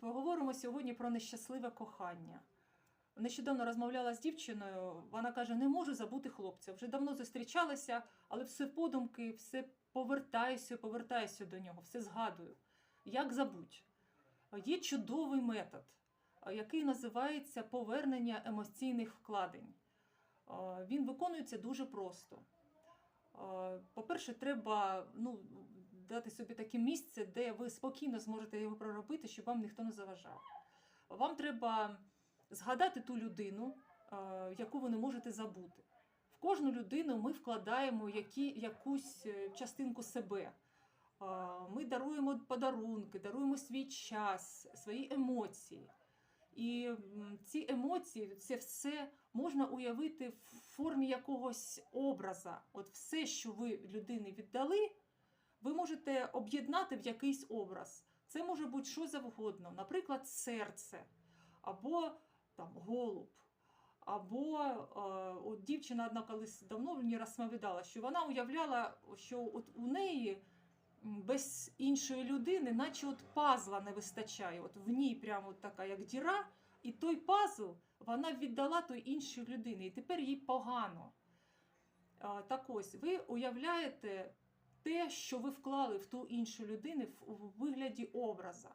поговоримо сьогодні про нещасливе кохання. Нещодавно розмовляла з дівчиною, вона каже: не можу забути хлопця. Вже давно зустрічалася, але все подумки, все повертаюся, повертаюся до нього, все згадую. Як забудь? Є чудовий метод, який називається повернення емоційних вкладень. Е, Він виконується дуже просто. Е, По-перше, треба ну, дати собі таке місце, де ви спокійно зможете його проробити, щоб вам ніхто не заважав. Вам треба згадати ту людину, е, яку ви не можете забути. В кожну людину ми вкладаємо які, якусь е, частинку себе. Е, Ми даруємо подарунки, даруємо свій час, свої емоції. І ці емоції, це все можна уявити в формі якогось образа. От все, що ви людині віддали, ви можете об'єднати в якийсь образ. Це може бути що завгодно, наприклад, серце, або там голуб, або е, от дівчина одна колись давно мені розповідала, що вона уявляла, що от у неї без іншої людини, наче от пазла не вистачає. От в ній прямо така, як діра, і той пазл вона віддала той іншій людині, і тепер їй погано. А, Так ось, ви уявляєте те, що ви вклали в ту іншу людину у вигляді образа.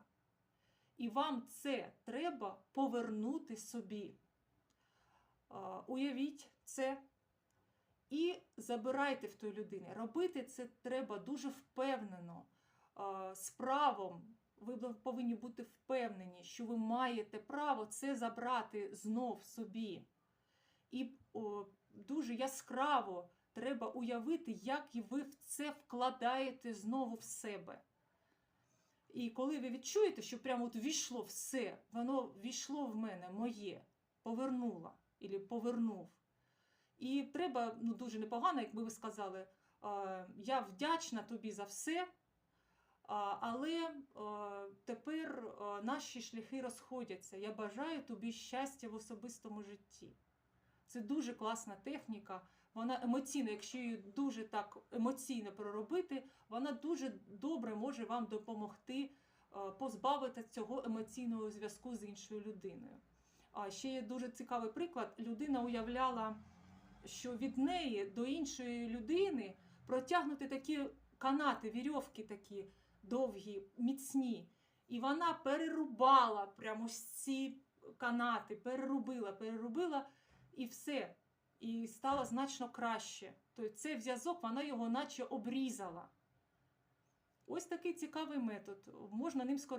І вам це треба повернути собі. Уявіть це і забирайте в той людини. Робити це треба дуже впевнено, з правом. Ви повинні бути впевнені, що ви маєте право це забрати знов собі. І дуже яскраво треба уявити, як ви в це вкладаєте знову в себе. І коли ви відчуєте, що прямо от війшло все, воно війшло в мене, моє, повернула або повернув. І треба ну, дуже непогано, як би ви сказали, е, я вдячна тобі за все, але е, тепер е, наші шляхи розходяться. Я бажаю тобі щастя в особистому житті. Це дуже класна техніка. Вона емоційна, якщо її дуже так емоційно проробити, вона дуже добре може вам допомогти е, позбавити цього емоційного зв'язку з іншою людиною. А ще є дуже цікавий приклад. Людина уявляла, що від неї до іншої людини протягнути такі канати, вірьовки такі довгі, міцні. І вона перерубала прямо ці канати, перерубила, перерубила і все. І стало значно краще. Тобто цей зв'язок вона його наче обрізала. Ось такий цікавий метод. Можна ним скористатися.